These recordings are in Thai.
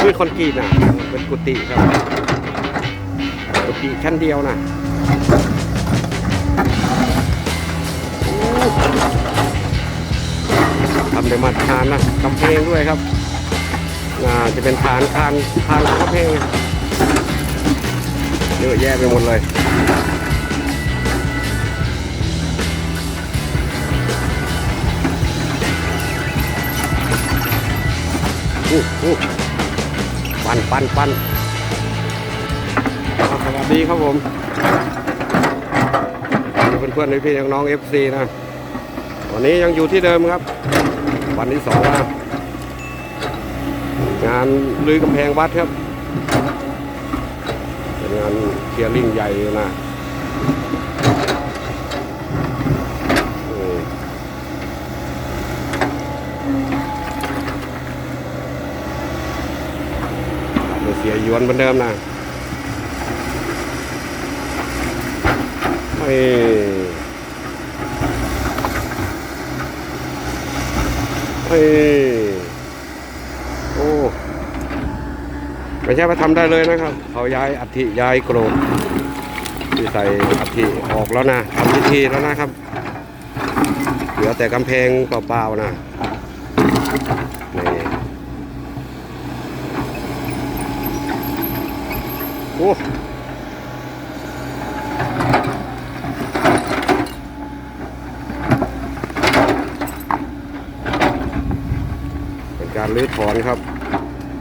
คือคอนกรีตนะเป็นกุฏิครับ กุฏิชั้นเดียวนะทำด้มาตรฐานนะกำแพงด้วยครับจะเป็นฐานคานคานกำแพงเยอะแยะไปหมดเลย ปันปันปันอ่าสวัสดีครับผมเพื่อนเพื่อนๆพี่ๆน้องๆ FC นะวันนี้ยังอยู่ที่เดิมครับ วันที่สองนะงานลือกำแพงวัดครับ เป็นงานเคลียร์ลิงใหญ่นะอืม ไม่เสีย หยวนเหมือนเดิมนะเฮ้ยเฮ้ยโอ้ไม่ใช่ว่าทำได้เลยนะครับ เขาย้ายอัฐิย้ายโกรธที่ใส่อัฐิออกแล้วนะทำพิธีแล้วนะครับ เหลือแต่กำแพงเปล่าๆนะนี่ โอ้เป็นการรื้อถอนครับ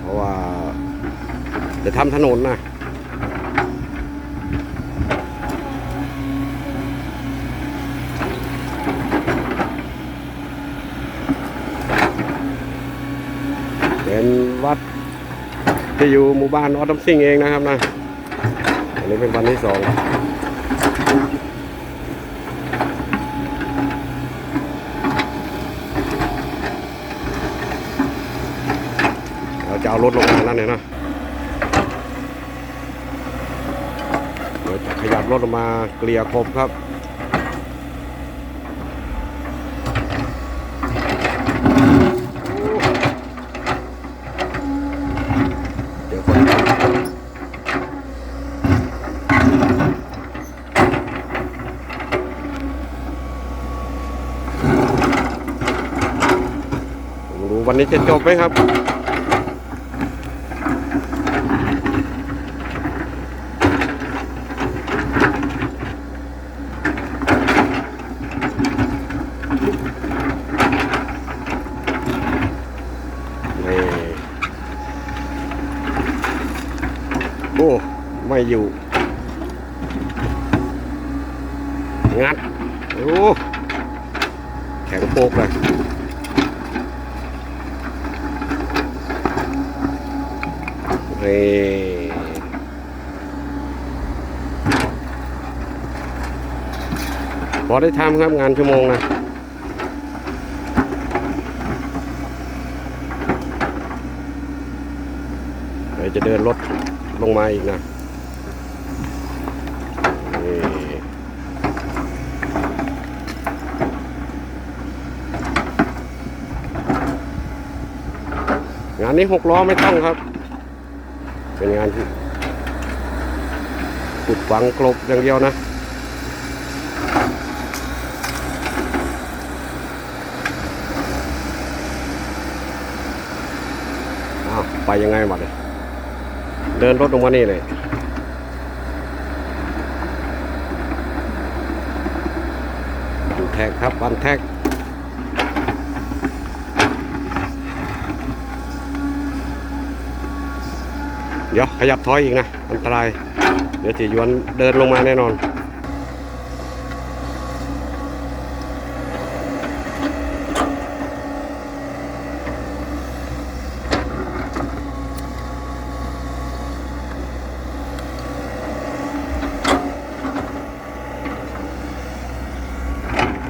เพราะว่าจะทำถนนนะเป็นวัดที่อยู่หมู่บ้านออตมซิงเองนะครับนะ นี้เป็นวันที่สองเราจะเอารถลงมาแล้วเนี่ยนะเดี๋ยวจะขยับรถลงมาเกลี่ยครบครับ เดี๋ยวคนผมรู้วั นี้จะจบไหมครับนี่โอ้ ไม่อยู่ งัด โอ้ แข็งโป๊กเลย เฮ้พอได้ทำครับงานชั่วโมงนะเดี๋ยวจะเดินรถลงมาอีกนะงานนี้หกล้อไม่ต้องครับ เป็นงานที่ขุดฝังกลบอย่างเดียวนะอ้าวไปยังไงวะเนี่ยเดินรถลงมานี่เลยดูแท็กครับวันแท็ก เดี๋ยวขยับถอยอีกนะ อันตราย เดี๋ยวจียวนเดินลงมาแน่นอน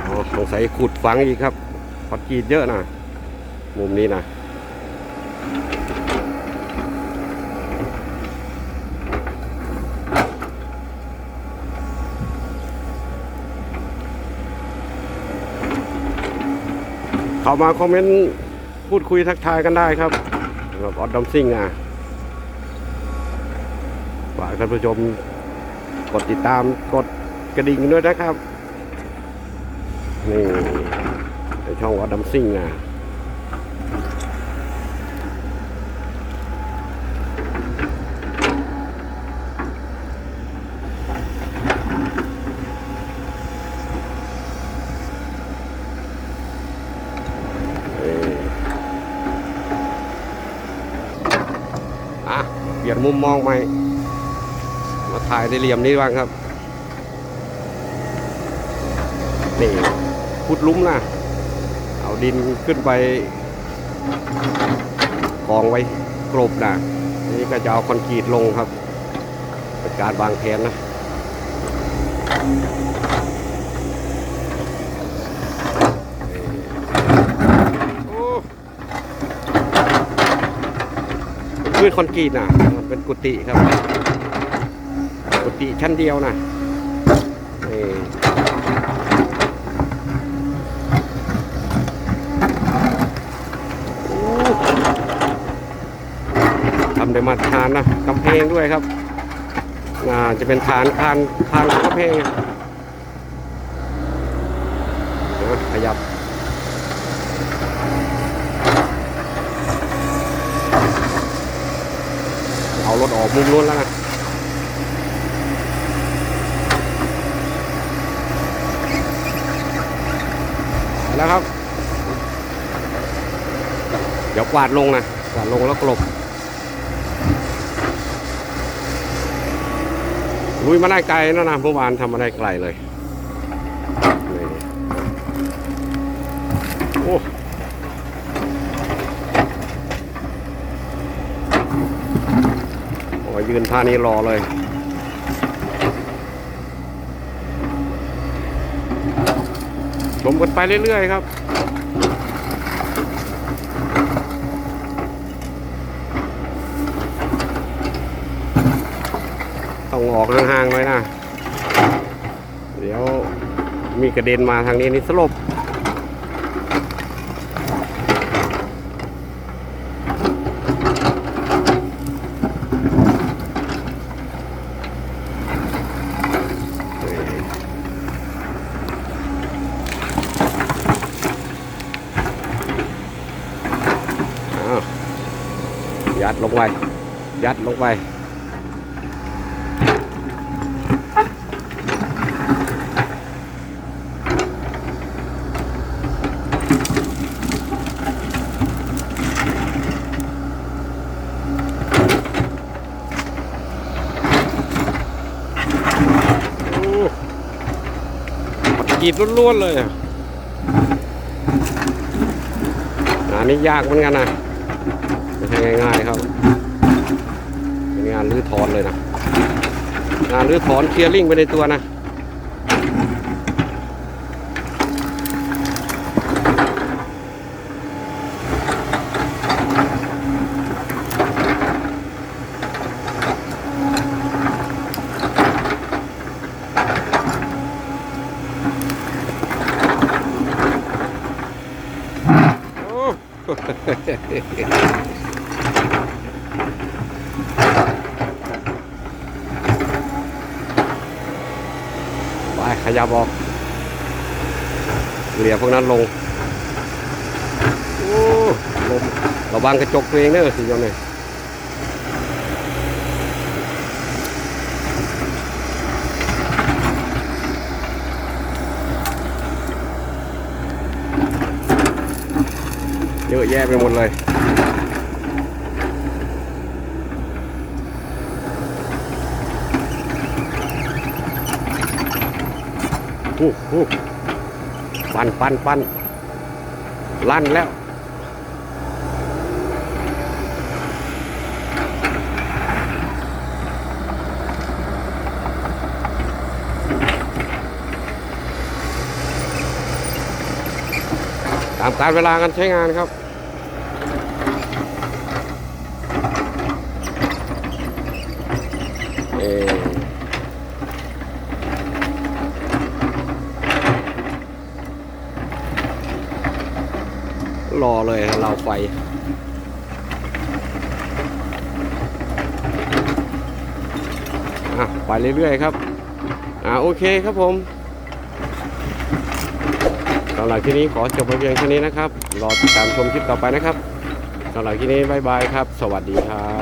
อ๋อสงสัยขุดฝังอีกครับพอดกีดเยอะนะ มุมนี้นะ เข้ามาคอมเมนต์พูดคุยทักทายกันได้ครับสำหรับออดดอมซิ่งอะฝากท่านผู้ชมกดติดตามกดกระดิ่งด้วยนะครับ นี่ช่องออดดอมซิ่งอะ เอ่ออะเป ลี่ยนมุมมองใหม่ มาถ่ายในเหลี่ยมนี้บ้างครับ นี่พุดลุ้มนะเอาดินขึ้นไปกองไว้กรบนะนี่ก็จะเอาคอนกรีตลงครับ เป็นการวางแผนนะ เป็นคอนกรีตนะมันเป็นกุฏิครับ กุฏิชั้นเดียวนะนี่โอ้ทำได้มาตรฐานนะกำแพงด้วยครับน่าจะเป็นฐานคานคานกำแพงนะขยับ เอารถออกมุมนู้นแล้วนะแล้วครับ เดี๋ยวกวาดลงนะกวาดลงแล้วกลบลุยมาได้ไกลแล้วนะเมื่อวานทำมาได้ไกลเลย ยืนท่านี้รอเลยชมกันไปเรื่อยๆครับ ต้องออกห่างๆไว้นะ เดี๋ยวมีกระเด็นมาทางนี้นี่สลบ อ้าว ยัดลงไป ยัดลงไป กีดล้วนๆเลยอะอันนี้ยากเหมือนกันนะ ง่าย ๆ ครับ เป็นงานรื้อถอนเลยนะ งานรื้อถอนเคลียร์ลิงไปในตัวนะ โอ้ ไปข ยับออกเหลี่ยพวกนั้นลงลมระวังกระจกตัวเองเนอะสิโยมเนี่ยเยอะแยะไปหมดเลย ปันปันปันลั่นแล้ว ตามการเวลาการใช้งานครับ เออ รอเลยเราไฟอะไปเรื่อยๆครับ อ่าโอเคครับผมสำหรับที่นี้ขอจบไปเพียงแค่นี้นะครับ รอติดตามชมคลิปต่อไปนะครับสำหรับที่นี้บายบายครับ สวัสดีครับ